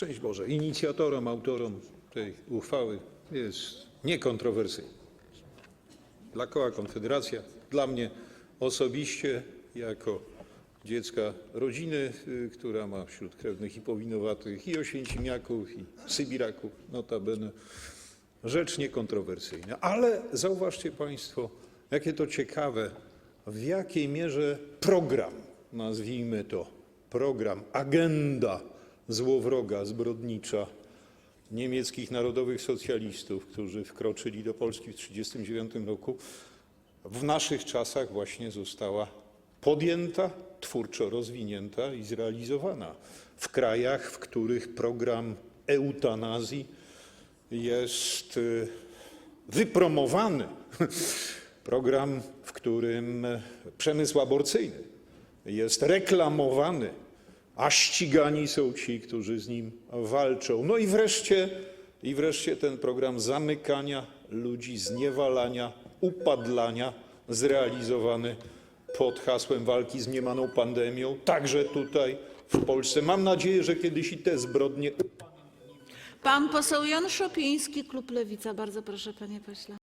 szczęść Boże, inicjatorom, autorom tej uchwały jest niekontrowersyjny. Dla koła Konfederacja, dla mnie osobiście, jako dziecka rodziny, y, która ma wśród krewnych i powinowatych, i oświęcimiaków, i sybiraków, notabene, rzecz niekontrowersyjna. Ale zauważcie Państwo, jakie to ciekawe, w jakiej mierze program, nazwijmy to program, agenda złowroga, zbrodnicza niemieckich narodowych socjalistów, którzy wkroczyli do Polski w 1939 roku, w naszych czasach właśnie została podjęta, twórczo rozwinięta i zrealizowana w krajach, w których program eutanazji jest y, wypromowany. Program, w którym przemysł aborcyjny jest reklamowany, a ścigani są ci, którzy z nim walczą. No i wreszcie, i wreszcie ten program zamykania ludzi, zniewalania, upadlania, zrealizowany pod hasłem walki z mniemaną pandemią, także tutaj w Polsce. Mam nadzieję, że kiedyś i te zbrodnie Pan poseł Jan Szopiński, klub Lewica. Bardzo proszę, panie pośle.